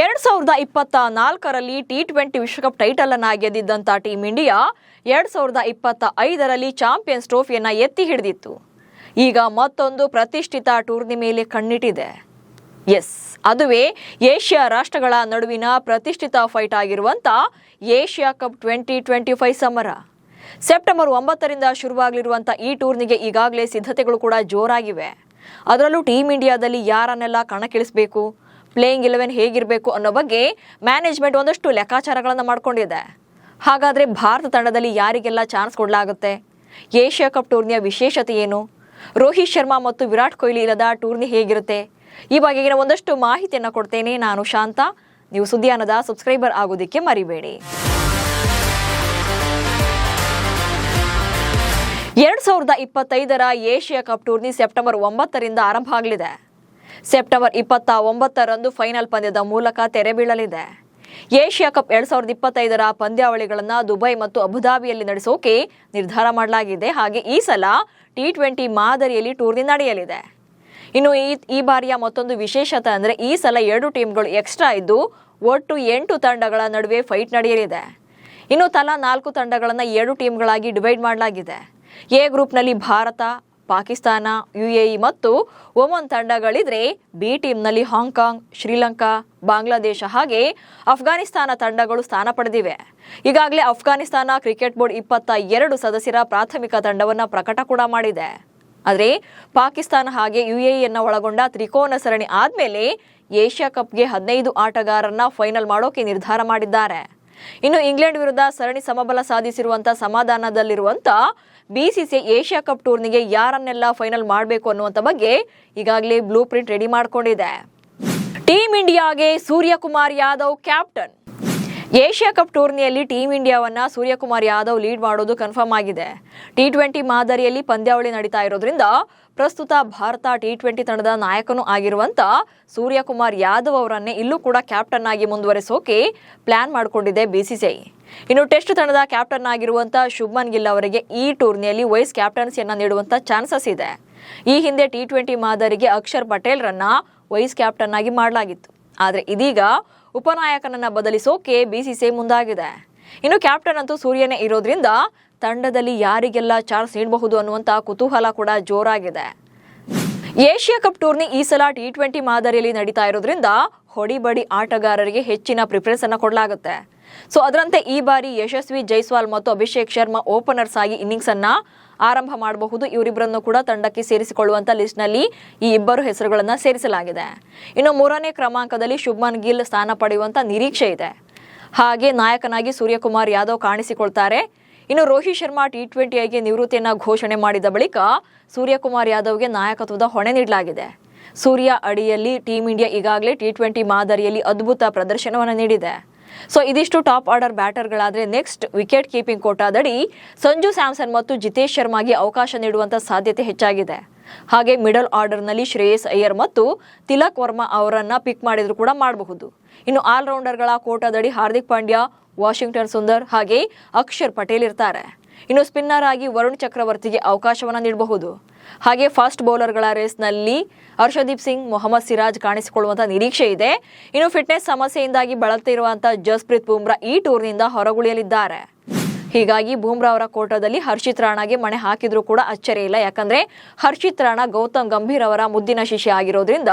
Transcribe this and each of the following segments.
ಎರಡ್ ಸಾವಿರದ ಇಪ್ಪತ್ತ ನಾಲ್ಕರಲ್ಲಿ ಟಿ ಟ್ವೆಂಟಿ ವಿಶ್ವಕಪ್ ಟೈಟಲ್ ಅನ್ನ ಗೆದ್ದಿದ್ದಂತ ಟೀಂ ಇಂಡಿಯಾ ಎರಡ್ ಸಾವಿರದ ಇಪ್ಪತ್ತ ಐದರಲ್ಲಿ ಚಾಂಪಿಯನ್ಸ್ ಟ್ರೋಫಿಯನ್ನ ಎತ್ತಿ ಹಿಡಿದಿತ್ತು. ಈಗ ಮತ್ತೊಂದು ಪ್ರತಿಷ್ಠಿತ ಟೂರ್ನಿ ಮೇಲೆ ಕಣ್ಣಿಟ್ಟಿದೆ. ಎಸ್, ಅದುವೇ ಏಷ್ಯಾ ರಾಷ್ಟ್ರಗಳ ನಡುವಿನ ಪ್ರತಿಷ್ಠಿತ ಫೈಟ್ ಆಗಿರುವಂತ Asia cup twenty twenty five ಸಮರ. ಸೆಪ್ಟೆಂಬರ್ ಒಂಬತ್ತರಿಂದ ಶುರುವಾಗಲಿರುವಂಥ ಈ ಟೂರ್ನಿಗೆ ಈಗಾಗಲೇ ಸಿದ್ಧತೆಗಳು ಕೂಡ ಜೋರಾಗಿವೆ. ಅದರಲ್ಲೂ ಟೀಮ್ ಇಂಡಿಯಾದಲ್ಲಿ ಯಾರನ್ನೆಲ್ಲ ಕಣಕ್ಕಿಳಿಸಬೇಕು? ಪ್ಲೇಯಿಂಗ್ ಇಲೆವೆನ್ ಹೇಗಿರಬೇಕು ಅನ್ನೋ ಬಗ್ಗೆ ಮ್ಯಾನೇಜ್ಮೆಂಟ್ ಒಂದಷ್ಟು ಲೆಕ್ಕಾಚಾರಗಳನ್ನು ಮಾಡಿಕೊಂಡಿದೆ. ಹಾಗಾದರೆ ಭಾರತ ತಂಡದಲ್ಲಿ ಯಾರಿಗೆಲ್ಲ ಚಾನ್ಸ್ ಕೊಡಲಾಗುತ್ತೆ? ಏಷ್ಯಾ ಕಪ್ ಟೂರ್ನಿಯ ವಿಶೇಷತೆ ಏನು? ರೋಹಿತ್ ಶರ್ಮಾ ಮತ್ತು ವಿರಾಟ್ ಕೊಹ್ಲಿ ಇಲ್ಲದ ಟೂರ್ನಿ ಹೇಗಿರುತ್ತೆ? ಈ ಬಗೆಗಿನ ಒಂದಷ್ಟು ಮಾಹಿತಿಯನ್ನು ಕೊಡ್ತೇನೆ ನಾನು ಶಾಂತ. ನೀವು ಸುದ್ದಿಯಾನದ ಸಬ್ಸ್ಕ್ರೈಬರ್ ಆಗೋದಕ್ಕೆ ಮರಿಬೇಡಿ. ಎರಡು ಸಾವಿರದ ಇಪ್ಪತ್ತೈದರ ಏಷ್ಯಾ ಕಪ್ ಟೂರ್ನಿ ಸೆಪ್ಟೆಂಬರ್ ಒಂಬತ್ತರಿಂದ ಆರಂಭ ಆಗಲಿದೆ. ಸೆಪ್ಟೆಂಬರ್ ಇಪ್ಪತ್ತ ಒಂಬತ್ತರಂದು ಫೈನಲ್ ಪಂದ್ಯದ ಮೂಲಕ ತೆರೆ ಬೀಳಲಿದೆ. ಏಷ್ಯಾ ಕಪ್ ಎರಡ್ ಸಾವಿರದ ಇಪ್ಪತ್ತೈದರ ಪಂದ್ಯಾವಳಿಗಳನ್ನು ದುಬೈ ಮತ್ತು ಅಬುಧಾಬಿಯಲ್ಲಿ ನಡೆಸೋಕೆ ನಿರ್ಧಾರ ಮಾಡಲಾಗಿದೆ. ಹಾಗೆ ಈ ಸಲ ಟಿ ಟ್ವೆಂಟಿ ಮಾದರಿಯಲ್ಲಿ ಟೂರ್ನಿ ನಡೆಯಲಿದೆ. ಇನ್ನು ಈ ಈ ಬಾರಿಯ ಮತ್ತೊಂದು ವಿಶೇಷತೆ ಅಂದರೆ ಈ ಸಲ ಎರಡು ಟೀಮ್ಗಳು ಎಕ್ಸ್ಟ್ರಾ ಇದ್ದು ಒಟ್ಟು ಎಂಟು ತಂಡಗಳ ನಡುವೆ ಫೈಟ್ ನಡೆಯಲಿದೆ. ಇನ್ನು ತಲಾ ನಾಲ್ಕು ತಂಡಗಳನ್ನು ಎರಡು ಟೀಮ್ಗಳಾಗಿ ಡಿವೈಡ್ ಮಾಡಲಾಗಿದೆ. ಎ ಗ್ರೂಪ್ನಲ್ಲಿ ಭಾರತ ಪಾಕಿಸ್ತಾನ, ಯುಎಇ ಮತ್ತು ಒಮನ್ ತಂಡಗಳಿದ್ರೆ ಬಿ ಟೀಮ್ನಲ್ಲಿ ಹಾಂಗ್ಕಾಂಗ್ ಶ್ರೀಲಂಕಾ, ಬಾಂಗ್ಲಾದೇಶ ಹಾಗೆ ಅಫ್ಘಾನಿಸ್ತಾನ ತಂಡಗಳು ಸ್ಥಾನ ಪಡೆದಿವೆ. ಈಗಾಗಲೇ ಅಫ್ಘಾನಿಸ್ತಾನ ಕ್ರಿಕೆಟ್ ಬೋರ್ಡ್ ಇಪ್ಪತ್ತ ಎರಡು ಸದಸ್ಯರ ಪ್ರಾಥಮಿಕ ತಂಡವನ್ನು ಪ್ರಕಟ ಕೂಡ ಮಾಡಿದೆ. ಆದರೆ ಪಾಕಿಸ್ತಾನ ಹಾಗೆ ಯುಎಇಯನ್ನು ಒಳಗೊಂಡ ತ್ರಿಕೋನ ಸರಣಿ ಆದಮೇಲೆ ಏಷ್ಯಾ ಕಪ್ಗೆ ಹದಿನೈದು ಆಟಗಾರರನ್ನ ಫೈನಲ್ ಮಾಡೋಕೆ ನಿರ್ಧಾರ ಮಾಡಿದ್ದಾರೆ. ಇನ್ನು ಇಂಗ್ಲೆಂಡ್ ವಿರುದ್ಧ ಸರಣಿ ಸಮಬಲ ಸಾಧಿಸಿರುವಂತ ಸಮಾಧಾನದಲ್ಲಿರುವಂತ ಬಿಸಿಸಿ ಏಷ್ಯಾ ಕಪ್ ಟೂರ್ನಿಗೆ ಯಾರನ್ನೆಲ್ಲ ಫೈನಲ್ ಮಾಡಬೇಕು ಅನ್ನುವಂಥ ಬಗ್ಗೆ ಈಗಾಗಲೇ ಬ್ಲೂ ಪ್ರಿಂಟ್ ರೆಡಿ ಮಾಡಿಕೊಂಡಿದೆ. ಟೀಮ್ ಇಂಡಿಯಾಗೆ Suryakumar Yadav captain Asia cup ಟೂರ್ನಿಯಲ್ಲಿ ಟೀಮ್ ಇಂಡಿಯಾವನ್ನ ಸೂರ್ಯಕುಮಾರ್ ಯಾದವ್ ಲೀಡ್ ಮಾಡೋದು ಕನ್ಫರ್ಮ್ ಆಗಿದೆ. ಟಿ ಟ್ವೆಂಟಿ ಮಾದರಿಯಲ್ಲಿ ಪಂದ್ಯಾವಳಿ ನಡೀತಾ ಇರೋದ್ರಿಂದ ಪ್ರಸ್ತುತ ಭಾರತ ಟಿ ಟ್ವೆಂಟಿ ತಂಡದ ನಾಯಕನೂ ಆಗಿರುವಂತ ಸೂರ್ಯಕುಮಾರ್ ಯಾದವ್ ಅವರನ್ನೇ ಇಲ್ಲೂ ಕೂಡ ಕ್ಯಾಪ್ಟನ್ ಆಗಿ ಮುಂದುವರೆಸೋಕೆ ಪ್ಲಾನ್ ಮಾಡಿಕೊಂಡಿದೆ ಬಿಸಿಸಿಐ ಇನ್ನು ಟೆಸ್ಟ್ ತಂಡದ ಕ್ಯಾಪ್ಟನ್ ಆಗಿರುವಂತಹ ಶುಭ್ಮನ್ ಗಿಲ್ ಅವರಿಗೆ ಈ ಟೂರ್ನಿಯಲ್ಲಿ ವೈಸ್ ಕ್ಯಾಪ್ಟನ್ಸಿಯನ್ನ ನೀಡುವಂತಹ ಚಾನ್ಸಸ್ ಇದೆ. ಈ ಹಿಂದೆ ಟಿ ಟ್ವೆಂಟಿ ಮಾದರಿಗೆ ಅಕ್ಷರ್ ಪಟೇಲ್ರನ್ನ ವೈಸ್ ಕ್ಯಾಪ್ಟನ್ ಆಗಿ ಮಾಡಲಾಗಿತ್ತು. ಆದರೆ ಇದೀಗ ಉಪನಾಯಕನನ್ನ ಬದಲಿಸೋಕೆ ಬಿಸಿಸಿಐ ಮುಂದಾಗಿದೆ. ಇನ್ನು ಕ್ಯಾಪ್ಟನ್ ಅಂತೂ ಸೂರ್ಯನೇ ಇರೋದ್ರಿಂದ ತಂಡದಲ್ಲಿ ಯಾರಿಗೆಲ್ಲ ಚಾನ್ಸ್ ನೀಡಬಹುದು ಅನ್ನುವಂತ ಕುತೂಹಲ ಕೂಡ ಜೋರಾಗಿದೆ. ಏಷ್ಯಾ ಕಪ್ ಟೂರ್ನಿ ಈ ಸಲ ಟಿ ಟ್ವೆಂಟಿ ಮಾದರಿಯಲ್ಲಿ ನಡೀತಾ ಇರೋದ್ರಿಂದ ಹೊಡಿಬಡಿ ಆಟಗಾರರಿಗೆ ಹೆಚ್ಚಿನ ಪ್ರಿಫರೆನ್ಸ್ ಅನ್ನ ಕೊಡಲಾಗುತ್ತೆ. ಸೊ ಅದರಂತೆ ಈ ಬಾರಿ ಯಶಸ್ವಿ ಜೈಸ್ವಾಲ್ ಮತ್ತು ಅಭಿಷೇಕ್ ಶರ್ಮಾ ಓಪನರ್ಸ್ ಆಗಿ ಇನ್ನಿಂಗ್ಸ್ ಅನ್ನ ಆರಂಭ ಮಾಡಬಹುದು. ಇವರಿಬ್ಬರನ್ನು ಕೂಡ ತಂಡಕ್ಕೆ ಸೇರಿಸಿಕೊಳ್ಳುವಂತ ಲಿಸ್ಟ್ನಲ್ಲಿ ಈ ಇಬ್ಬರು ಹೆಸರುಗಳನ್ನು ಸೇರಿಸಲಾಗಿದೆ. ಇನ್ನು ಮೂರನೇ ಕ್ರಮಾಂಕದಲ್ಲಿ ಶುಭ್ಮನ್ ಗಿಲ್ ಸ್ಥಾನ ಪಡೆಯುವಂತ ನಿರೀಕ್ಷೆ ಇದೆ. ಹಾಗೆ ನಾಯಕನಾಗಿ ಸೂರ್ಯಕುಮಾರ್ ಯಾದವ್ ಕಾಣಿಸಿಕೊಳ್ತಾರೆ. ಇನ್ನು ರೋಹಿತ್ ಶರ್ಮಾ ಟಿ ಟ್ವೆಂಟಿಯಾಗಿ ನಿವೃತ್ತಿಯನ್ನ ಘೋಷಣೆ ಮಾಡಿದ ಬಳಿಕ ಸೂರ್ಯಕುಮಾರ್ ಯಾದವ್ಗೆ ನಾಯಕತ್ವದ ಹೊಣೆ ನೀಡಲಾಗಿದೆ. ಸೂರ್ಯ ಅಡಿಯಲ್ಲಿ ಟೀಂ ಇಂಡಿಯಾ ಈಗಾಗಲೇ ಟಿ ಟ್ವೆಂಟಿ ಮಾದರಿಯಲ್ಲಿ ಅದ್ಭುತ ಪ್ರದರ್ಶನವನ್ನು ನೀಡಿದೆ. ಸೊ ಇದಿಷ್ಟು ಟಾಪ್ ಆರ್ಡರ್ ಬ್ಯಾಟರ್ಗಳಾದರೆ ನೆಕ್ಸ್ಟ್ ವಿಕೆಟ್ ಕೀಪಿಂಗ್ ಕೋಟಾದಡಿ ಸಂಜು ಸ್ಯಾಮ್ಸನ್ ಮತ್ತು ಜಿತೇಶ್ ಶರ್ಮಾಗೆ ಅವಕಾಶ ನೀಡುವಂತ ಸಾಧ್ಯತೆ ಹೆಚ್ಚಾಗಿದೆ. ಹಾಗೆ ಮಿಡಲ್ ಆರ್ಡರ್ನಲ್ಲಿ ಶ್ರೇಯಸ್ ಅಯ್ಯರ್ ಮತ್ತು ತಿಲಕ್ ವರ್ಮಾ ಅವರನ್ನು ಪಿಕ್ ಮಾಡಿದ್ರು ಕೂಡ ಮಾಡಬಹುದು. ಇನ್ನು ಆಲ್ರೌಂಡರ್ಗಳ ಕೋಟಾದಡಿ ಹಾರ್ದಿಕ್ ಪಾಂಡ್ಯ, ವಾಷಿಂಗ್ಟನ್ ಸುಂದರ್ ಹಾಗೆ ಅಕ್ಷರ್ ಪಟೇಲ್ ಇರ್ತಾರೆ. ಇನ್ನು ಸ್ಪಿನ್ನರ್ ಆಗಿ ವರುಣ್ ಚಕ್ರವರ್ತಿಗೆ ಅವಕಾಶವನ್ನು ನೀಡಬಹುದು. ಹಾಗೆ ಫಾಸ್ಟ್ ಬೌಲರ್ಗಳ ರೇಸ್ನಲ್ಲಿ ಹರ್ಷದೀಪ್ ಸಿಂಗ್, ಮೊಹಮ್ಮದ್ ಸಿರಾಜ್ ಕಾಣಿಸಿಕೊಳ್ಳುವಂತಹ ನಿರೀಕ್ಷೆ ಇದೆ. ಇನ್ನು ಫಿಟ್ನೆಸ್ ಸಮಸ್ಯೆಯಿಂದಾಗಿ ಬಳಲ್ತಿರುವಂತಹ ಜಸ್ಪ್ರೀತ್ ಬೂಮ್ರಾ ಈ ಟೂರ್ನಿಂದ ಹೊರಗುಳಿಯಲಿದ್ದಾರೆ. ಹೀಗಾಗಿ ಬೂಮ್ರಾ ಅವರ ಕೋಟದಲ್ಲಿ ಹರ್ಷಿತ್ ರಾಣಾಗೆ ಮಣೆ ಹಾಕಿದ್ರೂ ಕೂಡ ಅಚ್ಚರಿ ಇಲ್ಲ. ಯಾಕಂದ್ರೆ ಹರ್ಷಿತ್ ರಾಣಾ, ಗೌತಮ್ ಗಂಭೀರ್ ಅವರ ಮುದ್ದಿನ ಶಿಷ್ಯ ಆಗಿರೋದ್ರಿಂದ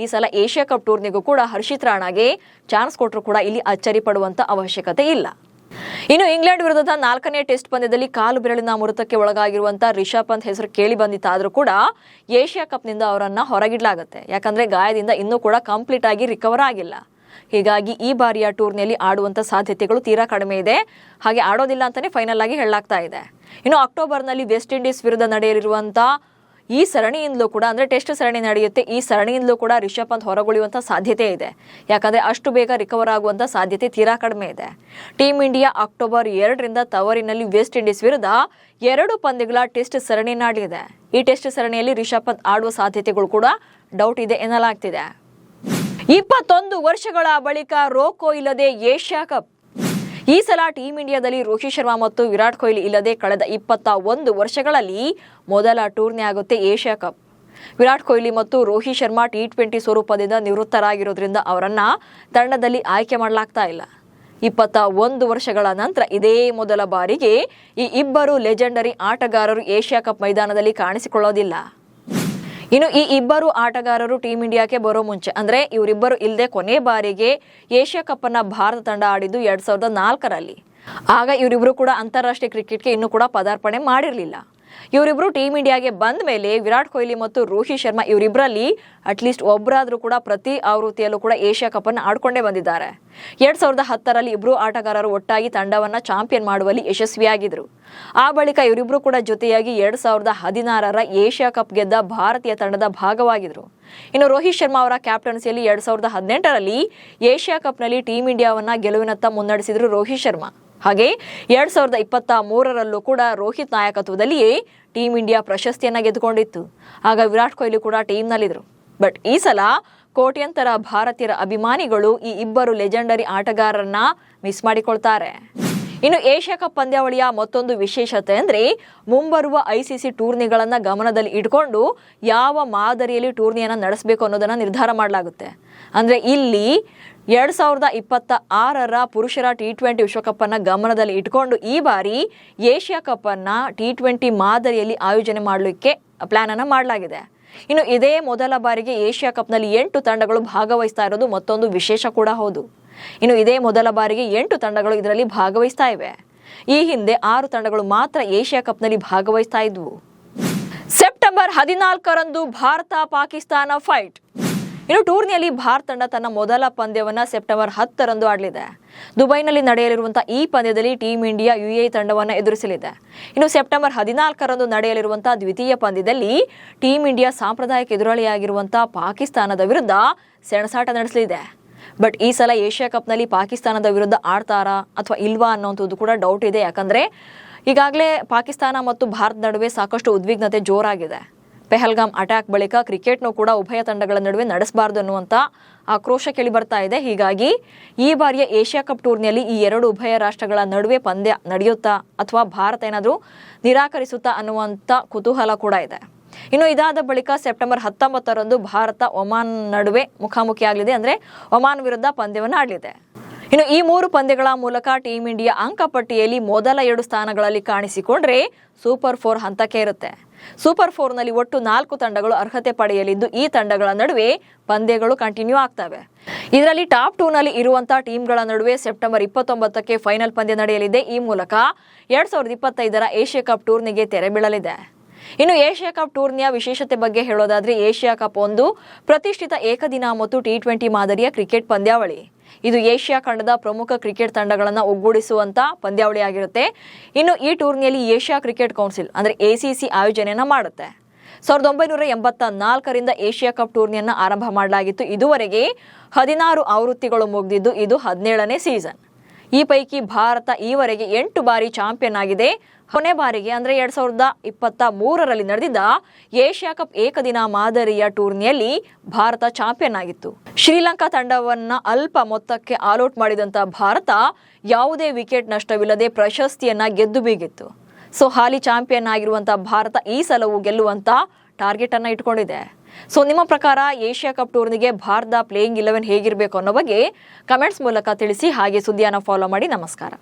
ಈ ಸಲ ಏಷ್ಯಾ ಕಪ್ ಟೂರ್ನಿಗೂ ಕೂಡ ಹರ್ಷಿತ್ ರಾಣಾಗೆ ಚಾನ್ಸ್ ಕೊಟ್ಟರು ಕೂಡ ಇಲ್ಲಿ ಅಚ್ಚರಿ ಪಡುವಂತ ಅವಶ್ಯಕತೆ ಇಲ್ಲ. ಇನ್ನು ಇಂಗ್ಲೆಂಡ್ ವಿರುದ್ಧದ ನಾಲ್ಕನೇ ಟೆಸ್ಟ್ ಪಂದ್ಯದಲ್ಲಿ ಕಾಲು ಬೆರಳಿನ ಮುರುತಕ್ಕೆ ಒಳಗಾಗಿರುವಂತಹ ರಿಷಬ್ ಪಂತ್ ಹೆಸರು ಕೇಳಿ ಬಂದಿತ್ತಾದ್ರೂ ಕೂಡ ಏಷ್ಯಾ ಕಪ್ನಿಂದ ಅವರನ್ನ ಹೊರಗಿಡಲಾಗುತ್ತೆ. ಯಾಕಂದ್ರೆ ಗಾಯದಿಂದ ಇನ್ನೂ ಕೂಡ ಕಂಪ್ಲೀಟ್ ಆಗಿ ರಿಕವರ್ ಆಗಿಲ್ಲ. ಹೀಗಾಗಿ ಈ ಬಾರಿಯ ಟೂರ್ನಿಯಲ್ಲಿ ಆಡುವಂತ ಸಾಧ್ಯತೆಗಳು ತೀರಾ ಕಡಿಮೆ ಇದೆ. ಹಾಗೆ ಆಡೋದಿಲ್ಲ ಅಂತಾನೆ ಫೈನಲ್ ಆಗಿ ಹೇಳಲಾಗ್ತಾ ಇದೆ. ಇನ್ನು ಅಕ್ಟೋಬರ್ನಲ್ಲಿ ವೆಸ್ಟ್ ಇಂಡೀಸ್ ವಿರುದ್ಧ ನಡೆಯಲಿರುವಂತ ಈ ಸರಣಿಯಿಂದಲೂ ಕೂಡ, ಅಂದ್ರೆ ಟೆಸ್ಟ್ ಸರಣಿ ನಡೆಯುತ್ತೆ, ಈ ಸರಣಿಯಿಂದಲೂ ಕೂಡ ರಿಷಬ್ ಪಂತ್ ಹೊರಗುಳಿಯುವಂತ ಸಾಧ್ಯತೆ ಇದೆ. ಯಾಕಂದ್ರೆ ಅಷ್ಟು ಬೇಗ ರಿಕವರ್ ಆಗುವಂತ ಸಾಧ್ಯತೆ ತೀರಾ ಕಡಿಮೆ ಇದೆ. ಟೀಮ್ ಇಂಡಿಯಾ ಅಕ್ಟೋಬರ್ ಎರಡರಿಂದ ತವರಿನಲ್ಲಿ ವೆಸ್ಟ್ ಇಂಡೀಸ್ ವಿರುದ್ಧ ಎರಡು ಪಂದ್ಯಗಳ ಟೆಸ್ಟ್ ಸರಣಿ ನಾಡಿದೆ. ಈ ಟೆಸ್ಟ್ ಸರಣಿಯಲ್ಲಿ ರಿಷಬ್ ಪಂತ್ ಆಡುವ ಸಾಧ್ಯತೆಗಳು ಕೂಡ ಡೌಟ್ ಇದೆ ಎನ್ನಲಾಗ್ತಿದೆ. ಇಪ್ಪತ್ತೊಂದು ವರ್ಷಗಳ ಬಳಿಕ ರೋಕೋ ಇಲ್ಲದೆ ಏಷ್ಯಾ ಕಪ್ ಈ ಸಲ ಟೀಂ ಇಂಡಿಯಾದಲ್ಲಿ ರೋಹಿತ್ ಶರ್ಮಾ ಮತ್ತು ವಿರಾಟ್ ಕೊಹ್ಲಿ ಇಲ್ಲದೆ ಕಳೆದ ಇಪ್ಪತ್ತ ಒಂದು ವರ್ಷಗಳಲ್ಲಿ ಮೊದಲ ಟೂರ್ನಿ ಆಗುತ್ತೆ ಏಷ್ಯಾ ಕಪ್. ವಿರಾಟ್ ಕೊಹ್ಲಿ ಮತ್ತು ರೋಹಿತ್ ಶರ್ಮಾ ಟಿ ಟ್ವೆಂಟಿ ಸ್ವರೂಪದಿಂದ ನಿವೃತ್ತರಾಗಿರೋದ್ರಿಂದ ಅವರನ್ನ ತಂಡದಲ್ಲಿ ಆಯ್ಕೆ ಮಾಡಲಾಗ್ತಾ ಇಲ್ಲ. ಇಪ್ಪತ್ತ ಒಂದು ವರ್ಷಗಳ ನಂತರ ಇದೇ ಮೊದಲ ಬಾರಿಗೆ ಈ ಇಬ್ಬರು ಲೆಜೆಂಡರಿ ಆಟಗಾರರು ಏಷ್ಯಾ ಕಪ್ ಮೈದಾನದಲ್ಲಿ ಕಾಣಿಸಿಕೊಳ್ಳೋದಿಲ್ಲ. ಇನ್ನು ಈ ಇಬ್ಬರು ಆಟಗಾರರು ಟೀಂ ಇಂಡಿಯಾಕ್ಕೆ ಬರೋ ಮುಂಚೆ, ಅಂದ್ರೆ ಇವರಿಬ್ಬರು ಇಲ್ಲದೆ ಕೊನೆ ಬಾರಿಗೆ ಏಷ್ಯಾ ಕಪ್ ಅನ್ನ ಭಾರತ ತಂಡ ಆಡಿದ್ದು ಎರಡ್ ಸಾವಿರದ ನಾಲ್ಕರಲ್ಲಿ. ಆಗ ಇವರಿಬ್ರು ಕೂಡ ಅಂತಾರಾಷ್ಟ್ರೀಯ ಕ್ರಿಕೆಟ್ಗೆ ಇನ್ನೂ ಕೂಡ ಪದಾರ್ಪಣೆ ಮಾಡಿರಲಿಲ್ಲ. ಇವರಿಬ್ರು ಟೀಮ್ ಇಂಡಿಯಾಗೆ ಬಂದ ಮೇಲೆ ವಿರಾಟ್ ಕೊಹ್ಲಿ ಮತ್ತು ರೋಹಿತ್ ಶರ್ಮಾ ಇವರಿಬ್ಬರಲ್ಲಿ ಅಟ್ಲೀಸ್ಟ್ ಒಬ್ಬರಾದರೂ ಕೂಡ ಪ್ರತಿ ಆವೃತ್ತಿಯಲ್ಲೂ ಕೂಡ ಏಷ್ಯಾ ಕಪ್ ಅನ್ನು ಆಡ್ಕೊಂಡೇ ಬಂದಿದ್ದಾರೆ. ಎರಡ್ ಸಾವಿರದ ಹತ್ತರಲ್ಲಿ ಇಬ್ರು ಆಟಗಾರರು ಒಟ್ಟಾಗಿ ತಂಡವನ್ನ ಚಾಂಪಿಯನ್ ಮಾಡುವಲ್ಲಿ ಯಶಸ್ವಿಯಾಗಿದ್ರು. ಆ ಬಳಿಕ ಇವರಿಬ್ರು ಕೂಡ ಜೊತೆಯಾಗಿ ಎರಡ್ ಸಾವಿರದ ಹದಿನಾರರ ಏಷ್ಯಾ ಕಪ್ ಗೆದ್ದ ಭಾರತೀಯ ತಂಡದ ಭಾಗವಾಗಿದ್ರು. ಇನ್ನು ರೋಹಿತ್ ಶರ್ಮಾ ಅವರ ಕ್ಯಾಪ್ಟನ್ಸಿಯಲ್ಲಿ ಎರಡ್ ಸಾವಿರದ ಹದಿನೆಂಟರಲ್ಲಿ ಏಷ್ಯಾ ಕಪ್ನಲ್ಲಿ ಟೀಂ ಇಂಡಿಯಾವನ್ನ ಗೆಲುವಿನತ್ತ ಮುನ್ನಡೆಸಿದ್ರು ರೋಹಿತ್ ಶರ್ಮಾ. ಹಾಗೆ ಎರಡ್ ಸಾವಿರದ ಇಪ್ಪತ್ತ ಮೂರರಲ್ಲೂ ಕೂಡ ರೋಹಿತ್ ನಾಯಕತ್ವದಲ್ಲಿಯೇ ಟೀಂ ಇಂಡಿಯಾ ಪ್ರಶಸ್ತಿಯನ್ನ ಗೆದ್ದುಕೊಂಡಿತ್ತು. ಆಗ ವಿರಾಟ್ ಕೊಹ್ಲಿ ಕೂಡ ಟೀಮ್ನಲ್ಲಿದ್ರು ಬಟ್ ಈ ಸಲ ಕೋಟ್ಯಂತರ ಭಾರತೀಯರ ಅಭಿಮಾನಿಗಳು ಈ ಇಬ್ಬರು ಲೆಜೆಂಡರಿ ಆಟಗಾರರನ್ನ ಮಿಸ್ ಮಾಡಿಕೊಳ್ತಾರೆ. ಇನ್ನು ಏಷ್ಯಾ ಕಪ್ ಪಂದ್ಯಾವಳಿಯ ಮತ್ತೊಂದು ವಿಶೇಷತೆ ಅಂದ್ರೆ ಮುಂಬರುವ ಐಸಿಸಿ ಟೂರ್ನಿಗಳನ್ನು ಗಮನದಲ್ಲಿ ಇಟ್ಕೊಂಡು ಯಾವ ಮಾದರಿಯಲ್ಲಿ ಟೂರ್ನಿಯನ್ನ ನಡೆಸಬೇಕು ಅನ್ನೋದನ್ನ ನಿರ್ಧಾರ ಮಾಡಲಾಗುತ್ತೆ. ಅಂದ್ರೆ ಇಲ್ಲಿ ಎರಡ್ ಸಾವಿರದ ಇಪ್ಪತ್ತ ಆರರ ಪುರುಷರ ಟಿ ಟ್ವೆಂಟಿ ವಿಶ್ವಕಪ್ ಅನ್ನ ಗಮನದಲ್ಲಿ ಇಟ್ಕೊಂಡು ಈ ಬಾರಿ ಏಷ್ಯಾ ಕಪ್ ಅನ್ನ ಟಿ ಟ್ವೆಂಟಿ ಮಾದರಿಯಲ್ಲಿ ಆಯೋಜನೆ ಮಾಡಲಿಕ್ಕೆ ಪ್ಲಾನ್ ಅನ್ನ ಮಾಡಲಾಗಿದೆ. ಇನ್ನು ಇದೇ ಮೊದಲ ಬಾರಿಗೆ ಏಷ್ಯಾ ಕಪ್ನಲ್ಲಿ ಎಂಟು ತಂಡಗಳು ಭಾಗವಹಿಸ್ತಾ ಇರೋದು ಮತ್ತೊಂದು ವಿಶೇಷ ಕೂಡ ಹೌದು. ಇನ್ನು ಇದೇ ಮೊದಲ ಬಾರಿಗೆ ಎಂಟು ತಂಡಗಳು ಇದರಲ್ಲಿ ಭಾಗವಹಿಸ್ತಾ ಇವೆ. ಈ ಹಿಂದೆ ಆರು ತಂಡಗಳು ಮಾತ್ರ ಏಷ್ಯಾ ಕಪ್ನಲ್ಲಿ ಭಾಗವಹಿಸ್ತಾ ಇದ್ವು. ಸೆಪ್ಟೆಂಬರ್ ಹದಿನಾಲ್ಕರಂದು ಭಾರತ ಪಾಕಿಸ್ತಾನ ಫೈಟ್. ಇನ್ನು ಟೂರ್ನಿಯಲ್ಲಿ ಭಾರತ ತಂಡ ತನ್ನ ಮೊದಲ ಪಂದ್ಯವನ್ನು ಸೆಪ್ಟೆಂಬರ್ ಹತ್ತರಂದು ಆಡಲಿದೆ. ದುಬೈನಲ್ಲಿ ನಡೆಯಲಿರುವಂಥ ಈ ಪಂದ್ಯದಲ್ಲಿ ಟೀಂ ಇಂಡಿಯಾ ಯುಎಇ ತಂಡವನ್ನು ಎದುರಿಸಲಿದೆ. ಇನ್ನು ಸೆಪ್ಟೆಂಬರ್ ಹದಿನಾಲ್ಕರಂದು ನಡೆಯಲಿರುವಂಥ ದ್ವಿತೀಯ ಪಂದ್ಯದಲ್ಲಿ ಟೀಂ ಇಂಡಿಯಾ ಸಾಂಪ್ರದಾಯಿಕ ಎದುರಾಳಿಯಾಗಿರುವಂಥ ಪಾಕಿಸ್ತಾನದ ವಿರುದ್ಧ ಸೆಣಸಾಟ ನಡೆಸಲಿದೆ. ಬಟ್ ಈ ಸಲ ಏಷ್ಯಾ ಕಪ್ನಲ್ಲಿ ಪಾಕಿಸ್ತಾನದ ವಿರುದ್ಧ ಆಡ್ತಾರಾ ಅಥವಾ ಇಲ್ವಾ ಅನ್ನೋಂಥದ್ದು ಕೂಡ ಡೌಟ್ ಇದೆ. ಯಾಕಂದ್ರೆ ಈಗಾಗಲೇ ಪಾಕಿಸ್ತಾನ ಮತ್ತು ಭಾರತ ನಡುವೆ ಸಾಕಷ್ಟು ಉದ್ವಿಗ್ನತೆ ಜೋರಾಗಿದೆ. ಪೆಹಲ್ಗಾಮ್ ಅಟ್ಯಾಕ್ ಬಳಿಕ ಕ್ರಿಕೆಟ್ನೂ ಕೂಡ ಉಭಯ ತಂಡಗಳ ನಡುವೆ ನಡೆಸಬಾರದು ಅನ್ನುವಂಥ ಆಕ್ರೋಶ ಕೇಳಿ ಬರ್ತಾ ಇದೆ. ಹೀಗಾಗಿ ಈ ಬಾರಿಯ ಏಷ್ಯಾ ಕಪ್ ಟೂರ್ನಿಯಲ್ಲಿ ಈ ಎರಡು ಉಭಯ ರಾಷ್ಟ್ರಗಳ ನಡುವೆ ಪಂದ್ಯ ನಡೆಯುತ್ತಾ ಅಥವಾ ಭಾರತ ಏನಾದರೂ ನಿರಾಕರಿಸುತ್ತಾ ಅನ್ನುವಂಥ ಕುತೂಹಲ ಕೂಡ ಇದೆ. ಇನ್ನು ಇದಾದ ಬಳಿಕ ಸೆಪ್ಟೆಂಬರ್ ಹತ್ತೊಂಬತ್ತರಂದು ಭಾರತ ಒಮಾನ್ ನಡುವೆ ಮುಖಾಮುಖಿಯಾಗಲಿದೆ ಅಂದ್ರೆ ಒಮಾನ್ ವಿರುದ್ಧ ಪಂದ್ಯವನ್ನು ಆಡಲಿದೆ. ಇನ್ನು ಈ ಮೂರು ಪಂದ್ಯಗಳ ಮೂಲಕ ಟೀಂ ಇಂಡಿಯಾ ಅಂಕಪಟ್ಟಿಯಲ್ಲಿ ಮೊದಲ ಎರಡು ಸ್ಥಾನಗಳಲ್ಲಿ ಕಾಣಿಸಿಕೊಂಡ್ರೆ ಸೂಪರ್ ಫೋರ್ ಹಂತಕ್ಕೆ ಇರುತ್ತೆ. ಸೂಪರ್ ಫೋರ್ನಲ್ಲಿ ಒಟ್ಟು ನಾಲ್ಕು ತಂಡಗಳು ಅರ್ಹತೆ ಪಡೆಯಲಿದ್ದು ಈ ತಂಡಗಳ ನಡುವೆ ಪಂದ್ಯಗಳು ಕಂಟಿನ್ಯೂ ಆಗ್ತವೆ. ಇದರಲ್ಲಿ ಟಾಪ್ ಟೂನಲ್ಲಿ ಇರುವಂತಹ ಟೀಮ್ಗಳ ನಡುವೆ ಸೆಪ್ಟೆಂಬರ್ ಇಪ್ಪತ್ತೊಂಬತ್ತಕ್ಕೆ ಫೈನಲ್ ಪಂದ್ಯ ನಡೆಯಲಿದೆ. ಈ ಮೂಲಕ ಎರಡ್ ಸಾವಿರದ ಇಪ್ಪತ್ತೈದರ ಏಷ್ಯಾ ಕಪ್ ಟೂರ್ನಿಗೆ ತೆರೆ ಬೀಳಲಿದೆ. ಇನ್ನು ಏಷ್ಯಾ ಕಪ್ ಟೂರ್ನಿಯ ವಿಶೇಷತೆ ಬಗ್ಗೆ ಹೇಳೋದಾದ್ರೆ ಏಷ್ಯಾ ಕಪ್ ಒಂದು ಪ್ರತಿಷ್ಠಿತ ಏಕದಿನ ಮತ್ತು ಟಿ ಟ್ವೆಂಟಿ ಮಾದರಿಯ ಕ್ರಿಕೆಟ್ ಪಂದ್ಯಾವಳಿ. ಇದು ಏಷ್ಯಾ ಖಂಡದ ಪ್ರಮುಖ ಕ್ರಿಕೆಟ್ ತಂಡಗಳನ್ನು ಒಗ್ಗೂಡಿಸುವಂತ ಪಂದ್ಯಾವಳಿಯಾಗಿರುತ್ತೆ ಇನ್ನು ಈ ಟೂರ್ನಿಯಲ್ಲಿ ಏಷ್ಯಾ ಕ್ರಿಕೆಟ್ ಕೌನ್ಸಿಲ್, ಅಂದ್ರೆ ಎಸಿಸಿ ಆಯೋಜನೆಯನ್ನ ಮಾಡುತ್ತೆ. ಸಾವಿರದ ಒಂಬೈನೂರ ಎಂಬತ್ತ ನಾಲ್ಕರಿಂದ ಏಷ್ಯಾ ಕಪ್ ಟೂರ್ನಿಯನ್ನ ಆರಂಭ ಮಾಡಲಾಗಿತ್ತು. ಇದುವರೆಗೆ ಹದಿನಾರು ಆವೃತ್ತಿಗಳು ಮುಗಿದಿದ್ದು ಇದು ಹದಿನೇಳನೇ ಸೀಸನ್. ಈ ಪೈಕಿ ಭಾರತ ಈವರೆಗೆ ಎಂಟು ಬಾರಿ ಚಾಂಪಿಯನ್ ಆಗಿದೆ. ಕೊನೆ ಬಾರಿಗೆ ಅಂದರೆ ಎರಡ್ ಸಾವಿರದ ಇಪ್ಪತ್ತ ಮೂರರಲ್ಲಿ ನಡೆದಿದ್ದ ಏಷ್ಯಾ ಕಪ್ ಏಕದಿನ ಮಾದರಿಯ ಟೂರ್ನಿಯಲ್ಲಿ ಭಾರತ ಚಾಂಪಿಯನ್ ಆಗಿತ್ತು. ಶ್ರೀಲಂಕಾ ತಂಡವನ್ನ ಅಲ್ಪ ಮೊತ್ತಕ್ಕೆ ಆಲೌಟ್ ಮಾಡಿದಂತ ಭಾರತ ಯಾವುದೇ ವಿಕೆಟ್ ನಷ್ಟವಿಲ್ಲದೆ ಪ್ರಶಸ್ತಿಯನ್ನ ಗೆದ್ದು ಬೀಗಿತ್ತು. ಸೊ ಹಾಲಿ ಚಾಂಪಿಯನ್ ಆಗಿರುವಂತಹ ಭಾರತ ಈ ಸಲವು ಗೆಲ್ಲುವಂತ ಟಾರ್ಗೆಟ್ ಅನ್ನ ಇಟ್ಕೊಂಡಿದೆ. ಸೊ, ನಿಮ್ಮ ಪ್ರಕಾರ ಏಷ್ಯಾ ಕಪ್ ಟೂರ್ನಿಗೆ ಭಾರತ ಪ್ಲೇಯಿಂಗ್ ಇಲೆವೆನ್ ಹೇಗಿರಬೇಕು ಅನ್ನೋ ಬಗ್ಗೆ ಕಮೆಂಟ್ಸ್ ಮೂಲಕ ತಿಳಿಸಿ ಹಾಗೆ ಸುದ್ದಿಯನ್ನು ಫಾಲೋ ಮಾಡಿ. ನಮಸ್ಕಾರ.